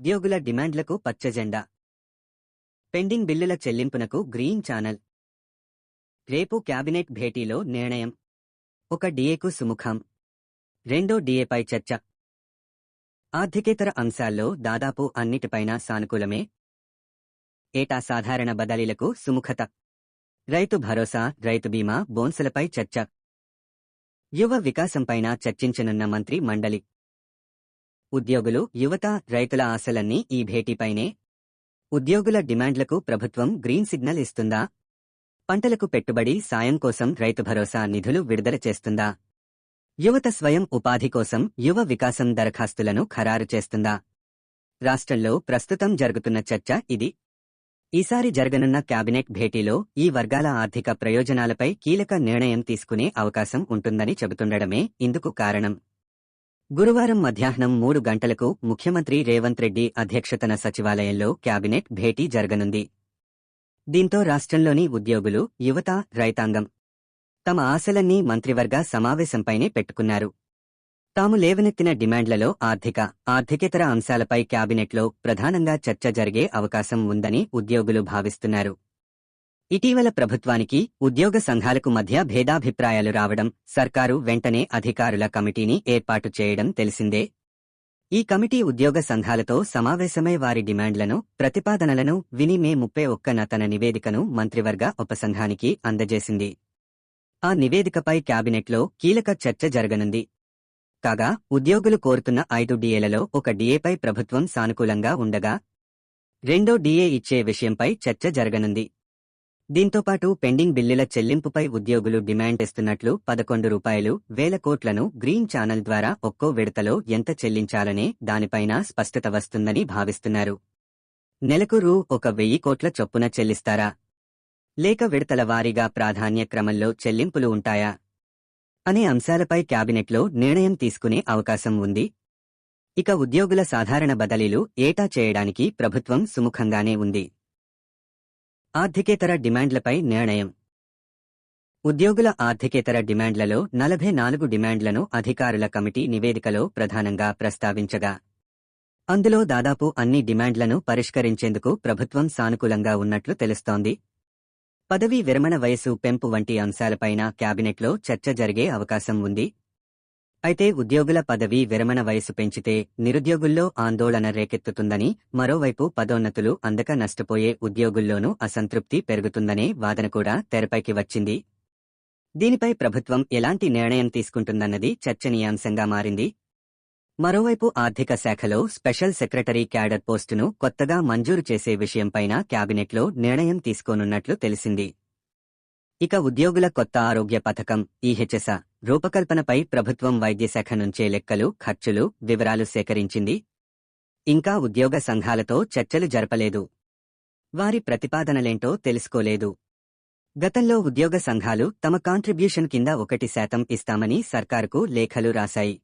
ఉద్యోగుల డిమాండ్లకు పచ్చజెండా పెండింగ్ బిల్లుల చెల్లింపునకు గ్రీన్ ఛానల్. రేపు క్యాబినెట్ భేటీలో నిర్ణయం. ఒక డిఏకు సుముఖం. రెండో డిఏపై చర్చ. ఆర్థికేతర అంశాల్లో దాదాపు అన్నిటిపైన సానుకూలమే. ఏటా సాధారణ బదలీలకు సుముఖత. రైతు భరోసా రైతు బీమా బోన్సులపై చర్చ. యువ వికాసంపైన చర్చించనున్న మంత్రి మండలి. ఉద్యోగులు యువత రైతుల ఆశలన్నీ ఈ భేటీపైనే. ఉద్యోగుల డిమాండ్లకు ప్రభుత్వం గ్రీన్ సిగ్నల్ ఇస్తుందా? పంటలకు పెట్టుబడి సాయం కోసం రైతు భరోసా నిధులు విడుదల చేస్తుందా? యువత స్వయం ఉపాధి కోసం యువ వికాసం దరఖాస్తులను ఖరారు చేస్తుందా? రాష్ట్రంలో ప్రస్తుతం జరుగుతున్న చర్చ ఇది. ఈసారి జరగనున్న కేబినెట్ భేటీలో ఈ వర్గాల ఆర్థిక ప్రయోజనాలపై కీలక నిర్ణయం తీసుకునే అవకాశం ఉంటుందని చెబుతుండడమే ఇందుకు కారణం. గురువారం మధ్యాహ్నం మూడు గంటలకు ముఖ్యమంత్రి రేవంత్ రెడ్డి అధ్యక్షతన సచివాలయంలో కేబినెట్ భేటీ జరగనుంది. దీంతో రాష్ట్రంలోని ఉద్యోగులు యువత రైతాంగం తమ ఆశలన్నీ మంత్రివర్గ సమావేశంపైనే పెట్టుకున్నారు. తాము లేవనెత్తిన డిమాండ్లలో ఆర్థిక ఆర్థికేతర అంశాలపై క్యాబినెట్లో ప్రధానంగా చర్చ జరిగే అవకాశం ఉందని ఉద్యోగులు భావిస్తున్నారు. ఇటీవల ప్రభుత్వానికి ఉద్యోగ సంఘాలకు మధ్య భేదాభిప్రాయాలు రావడం సర్కారు వెంటనే అధికారుల కమిటీని ఏర్పాటు చేయడం తెలిసిందే. ఈ కమిటీ ఉద్యోగ సంఘాలతో సమావేశమై వారి డిమాండ్లను ప్రతిపాదనలను విని మే ముప్పై ఒక్కన తన నివేదికను మంత్రివర్గ ఉపసంఘానికి అందజేసింది. ఆ నివేదికపై క్యాబినెట్లో కీలక చర్చ జరగనుంది. కాగా ఉద్యోగులు కోరుతున్న ఐదు డిఏలలో ఒక డిఏపై ప్రభుత్వం సానుకూలంగా ఉండగా రెండో డిఏ ఇచ్చే విషయంపై చర్చ జరగనుంది. దీంతోపాటు పెండింగ్ బిల్లుల చెల్లింపుపై ఉద్యోగులు డిమాండ్ ఇస్తున్నట్లు పదకొండు రూపాయలు వేల కోట్లను గ్రీన్ ఛానల్ ద్వారా ఒక్కో విడతలో ఎంత చెల్లించాలనే దానిపైన స్పష్టత వస్తుందని భావిస్తున్నారు. నెలకు రూ. ఒక వెయ్యి కోట్ల చొప్పున చెల్లిస్తారా? లేక విడతల వారీగా ప్రాధాన్య క్రమంలో చెల్లింపులు ఉంటాయా? అనే అంశాలపై క్యాబినెట్లో నిర్ణయం తీసుకునే అవకాశం ఉంది. ఇక ఉద్యోగుల సాధారణ బదిలీలు ఏటా చేయడానికి ప్రభుత్వం సుముఖంగానే ఉంది. ఆర్థికేతర డిమాండ్లపై నిర్ణయం. ఉద్యోగుల ఆర్థికేతర డిమాండ్లలో నలభై నాలుగు డిమాండ్లను అధికారుల కమిటీ నివేదికలో ప్రధానంగా ప్రస్తావించగా అందులో దాదాపు అన్ని డిమాండ్లను పరిష్కరించేందుకు ప్రభుత్వం సానుకూలంగా ఉన్నట్లు తెలుస్తోంది. పదవీ విరమణ వయసు పెంపు వంటి అంశాలపైన క్యాబినెట్లో చర్చ జరిగే అవకాశం ఉంది. అయితే ఉద్యోగుల పదవి విరమణ వయసు పెంచితే నిరుద్యోగుల్లో ఆందోళన రేకెత్తుతుందని మరోవైపు పదోన్నతులు అందక నష్టపోయే ఉద్యోగుల్లోనూ అసంతృప్తి పెరుగుతుందనే వాదన కూడా తెరపైకి వచ్చింది. దీనిపై ప్రభుత్వం ఎలాంటి నిర్ణయం తీసుకుంటుందన్నది చర్చనీయాంశంగా మారింది. మరోవైపు ఆర్థిక శాఖలో స్పెషల్ సెక్రటరీ క్యాడర్ పోస్టును కొత్తగా మంజూరు చేసే విషయంపైన క్యాబినెట్లో నిర్ణయం తీసుకోనున్నట్లు తెలిసింది. ఇక ఉద్యోగుల కొత్త ఆరోగ్య పథకం ఈహెచ్ఎస రూపకల్పనపై ప్రభుత్వం వైద్యశాఖ నుంచే లెక్కలు ఖర్చులు వివరాలు సేకరించింది. ఇంకా ఉద్యోగ సంఘాలతో చర్చలు జరపలేదు. వారి ప్రతిపాదనలేంటో తెలుసుకోలేదు. గతంలో ఉద్యోగ సంఘాలు తమ కాంట్రిబ్యూషన్ కింద ఒకటి శాతం ఇస్తామని సర్కారుకు లేఖలు రాశాయి.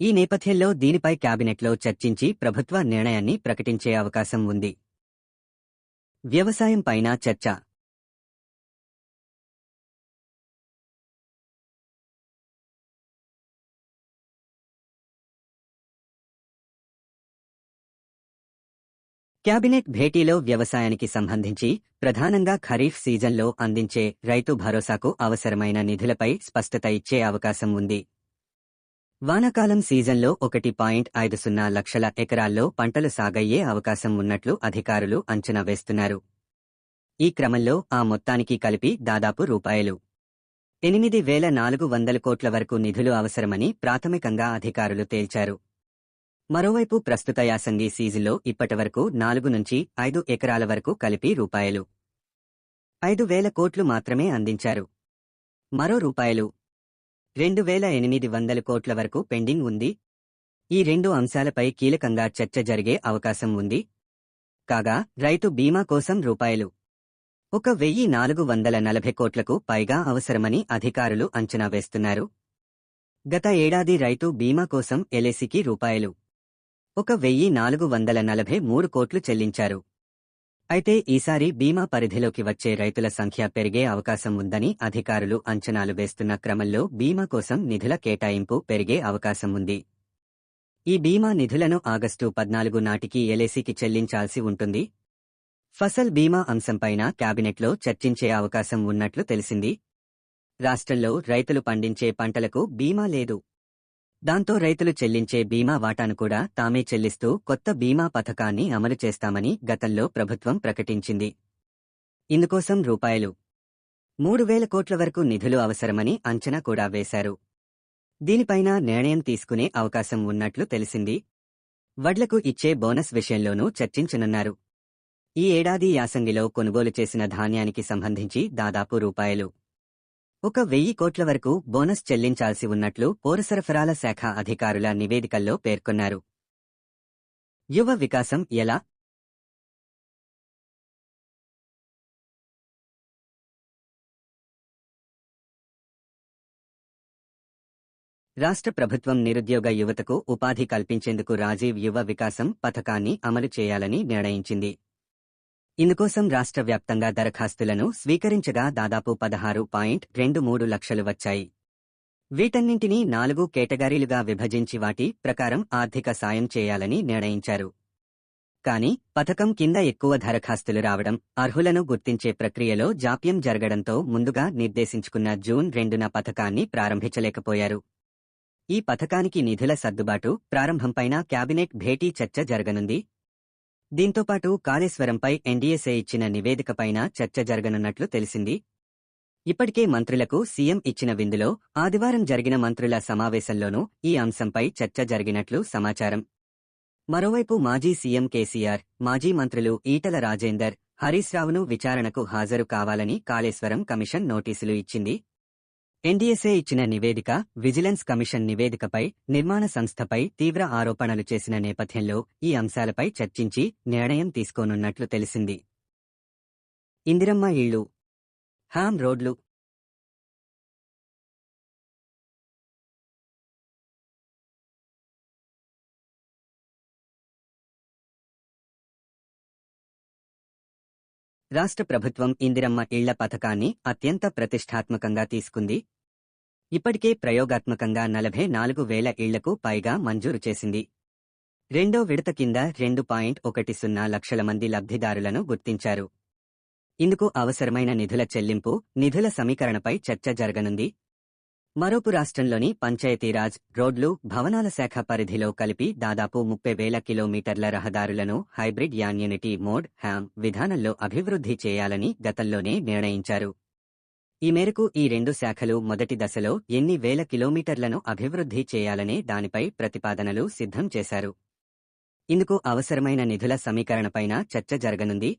ఈ నేపథ్యంలో దీనిపై క్యాబినెట్లో చర్చించి ప్రభుత్వ నిర్ణయాన్ని ప్రకటించే అవకాశం ఉంది. వ్యవసాయం పైన చర్చ. క్యాబినెట్ భేటీలో వ్యవసాయానికి సంబంధించి ప్రధానంగా ఖరీఫ్ సీజన్లో అందించే రైతు భరోసాకు అవసరమైన నిధులపై స్పష్టత ఇచ్చే అవకాశం ఉంది. వానాకాలం సీజన్లో ఒకటి పాయింట్ ఐదు సున్నా లక్షల ఎకరాల్లో పంటలు సాగయ్యే అవకాశం ఉన్నట్లు అధికారులు అంచనా వేస్తున్నారు. ఈ క్రమంలో ఆ మొత్తానికి కలిపి దాదాపు రూపాయలు. ఎనిమిది వేల నాలుగు వందల కోట్ల వరకు నిధులు అవసరమని ప్రాథమికంగా అధికారులు తేల్చారు. మరోవైపు ప్రస్తుత యాసంగి సీజన్లో ఇప్పటివరకు నాలుగు నుంచి ఐదు ఎకరాల వరకు కలిపి రూపాయలు. ఐదు వేల కోట్లు మాత్రమే అందించారు. మరో రూపాయలు. రెండు వేల ఎనిమిది వందల కోట్ల వరకు పెండింగ్ ఉంది. ఈ రెండు అంశాలపై కీలకంగా చర్చ జరిగే అవకాశం ఉంది. కాగా రైతు బీమా కోసం రూపాయలు. ఒక వెయ్యి నాలుగు వందల నలభై కోట్లకు పైగా అవసరమని అధికారులు అంచనా వేస్తున్నారు. గత ఏడాది రైతు బీమా కోసం ఎల్ఏసికి రూపాయలు. ఒక వెయ్యి నాలుగు వందల నలభై మూడు కోట్లు చెల్లించారు. అయితే ఈసారి బీమా పరిధిలోకి వచ్చే రైతుల సంఖ్య పెరిగే అవకాశం ఉందని అధికారులు అంచనాలు వేస్తున్న క్రమంలో బీమా కోసం నిధుల కేటాయింపు పెరిగే అవకాశం ఉంది. ఈ బీమా నిధులను ఆగస్టు పద్నాలుగు నాటికి ఎల్ఐసికి చెల్లించాల్సి ఉంటుంది. ఫసల్ బీమా అంశంపైన కేబినెట్లో చర్చించే అవకాశం ఉన్నట్లు తెలిసింది. రాష్ట్రంలో రైతులు పండించే పంటలకు బీమా లేదు. దాంతో రైతులు చెల్లించే బీమా వాటాను కూడా తామే చెల్లిస్తూ కొత్త బీమా పథకాన్ని అమలు చేస్తామని గతంలో ప్రభుత్వం ప్రకటించింది. ఇందుకోసం రూపాయలు. మూడు వేల కోట్ల వరకు నిధులు అవసరమని అంచనా కూడా వేశారు. దీనిపైన నిర్ణయం తీసుకునే అవకాశం ఉన్నట్లు తెలిసింది. వడ్లకు ఇచ్చే బోనస్ విషయంలోనూ చర్చించనున్నారు. ఈ ఏడాది యాసంగిలో కొనుగోలు చేసిన ధాన్యానికి సంబంధించి దాదాపు రూపాయలు. ఒక వెయ్యి కోట్ల వరకు బోనస్ చెల్లించాల్సి ఉన్నట్లు పౌరసరఫరాల శాఖ అధికారుల నివేదికల్లో పేర్కొన్నారు. యువ వికాసం ఎలా? రాష్ట్ర ప్రభుత్వం నిరుద్యోగ యువతకు ఉపాధి కల్పించేందుకు రాజీవ్ యువ వికాసం పథకాన్ని అమలు చేయాలని నిర్ణయించింది. ఇందుకోసం రాష్ట్ర వ్యాప్తంగా దరఖాస్తులను స్వీకరించగా దాదాపు పదహారు పాయింట్ రెండు మూడు లక్షలు వచ్చాయి. వీటన్నింటినీ నాలుగు కేటగిరీలుగా విభజించి వాటి ప్రకారం ఆర్థిక సాయం చేయాలని నిర్ణయించారు. కానీ పథకం కింద ఎక్కువ దరఖాస్తులు రావడం అర్హులను గుర్తించే ప్రక్రియలో జాప్యం జరగడంతో ముందుగా నిర్దేశించుకున్న జూన్ రెండున పథకాన్ని ప్రారంభించలేకపోయారు. ఈ పథకానికి నిధుల సర్దుబాటు ప్రారంభంపైన కేబినెట్ భేటీ చర్చ జరగనుంది. దీంతోపాటు కాళేశ్వరంపై ఎన్డీఎస్ఏ ఇచ్చిన నివేదికపైన చర్చ జరగనున్నట్లు తెలిసింది. ఇప్పటికే మంత్రులకు సీఎం ఇచ్చిన విందులో ఆదివారం జరిగిన మంత్రుల సమావేశంలోనూ ఈ అంశంపై చర్చ జరిగినట్లు సమాచారం. మరోవైపు మాజీ సీఎం కేసీఆర్ మాజీ మంత్రులు ఈటల రాజేందర్ హరీష్ రావును విచారణకు హాజరు కావాలని కాళేశ్వరం కమిషన్ నోటీసులు ఇచ్చింది. ఎన్డీఎస్ఏ ఇచ్చిన నివేదిక విజిలెన్స్ కమిషన్ నివేదికపై నిర్మాణ సంస్థపై తీవ్ర ఆరోపణలు చేసిన నేపథ్యంలో ఈ అంశాలపై చర్చించి నిర్ణయం తీసుకోనున్నట్లు తెలిసింది. ఇందిరమ్మ ఇళ్ళు హామ్ రోడ్లు. రాష్ట్ర ప్రభుత్వం ఇందిరమ్మ ఇళ్ళ పథకాన్ని అత్యంత ప్రతిష్టాత్మకంగా తీసుకుంది. ఇప్పటికే ప్రయోగాత్మకంగా నలభై నాలుగు వేల ఇళ్ళకు పైగా మంజూరు చేసింది. రెండో విడత కింద రెండు పాయింట్ ఒకటి సున్నా లక్షల మంది లబ్ధిదారులను గుర్తించారు. ఇందుకు అవసరమైన నిధుల చెల్లింపు నిధుల సమీకరణపై చర్చ జరగనుంది. మరోపు రాష్ట్రంలోని పంచాయతీరాజ్ రోడ్లు భవనాల శాఖ పరిధిలో కలిపి దాదాపు ముప్పై వేల కిలోమీటర్ల రహదారులను హైబ్రిడ్ యాన్యూనిటీ మోడ్ హ్యామ్ విధానంలో అభివృద్ధి చేయాలని గతంలోనే నిర్ణయించారు. ఈ మేరకు ఈ రెండు శాఖలు మొదటి దశలో ఎన్ని వేల కిలోమీటర్లను అభివృద్ధి చేయాలనే దానిపై ప్రతిపాదనలు సిద్ధం చేశారు. ఇందుకు అవసరమైన నిధుల సమీకరణపైన చర్చ జరగనుంది.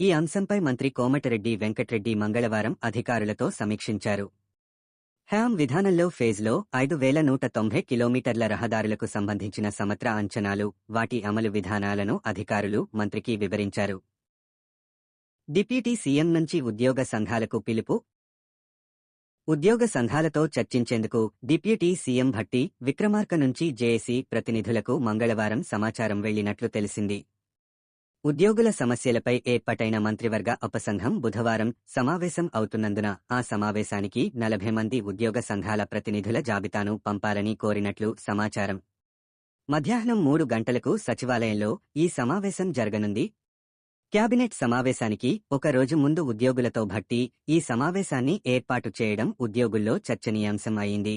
ఈ అంశంపై మంత్రి కోమటిరెడ్డి వెంకట్రెడ్డి మంగళవారం అధికారులతో సమీక్షించారు. హ్యామ్ విధానంలో ఫేజ్లో ఐదు వేల నూట తొంభై కిలోమీటర్ల రహదారులకు సంబంధించిన సమగ్ర అంచనాలు వాటి అమలు విధానాలను అధికారులు మంత్రికి వివరించారు. డిప్యూటీ సీఎం నుంచి ఉద్యోగ సంఘాలకు పిలుపు? ఉద్యోగ సంఘాలతో చర్చించేందుకు డిప్యూటీ సీఎం భట్టి విక్రమార్క నుంచి జేఏసీ ప్రతినిధులకు మంగళవారం సమాచారం వెళ్ళినట్లు తెలిసింది. ఉద్యోగుల సమస్యలపై ఏర్పాటైన మంత్రివర్గ ఉపసంఘం బుధవారం సమావేశం అవుతున్నందున ఆ సమావేశానికి నలభై మంది ఉద్యోగ సంఘాల ప్రతినిధుల జాబితాను పంపాలని కోరినట్లు సమాచారం. మధ్యాహ్నం మూడు గంటలకు సచివాలయంలో ఈ సమావేశం జరగనుంది. క్యాబినెట్ సమావేశానికి ఒక రోజు ముందు ఉద్యోగులతో భట్టి ఈ సమావేశాన్ని ఏర్పాటు చేయడం ఉద్యోగుల్లో చర్చనీయాంశం అయింది.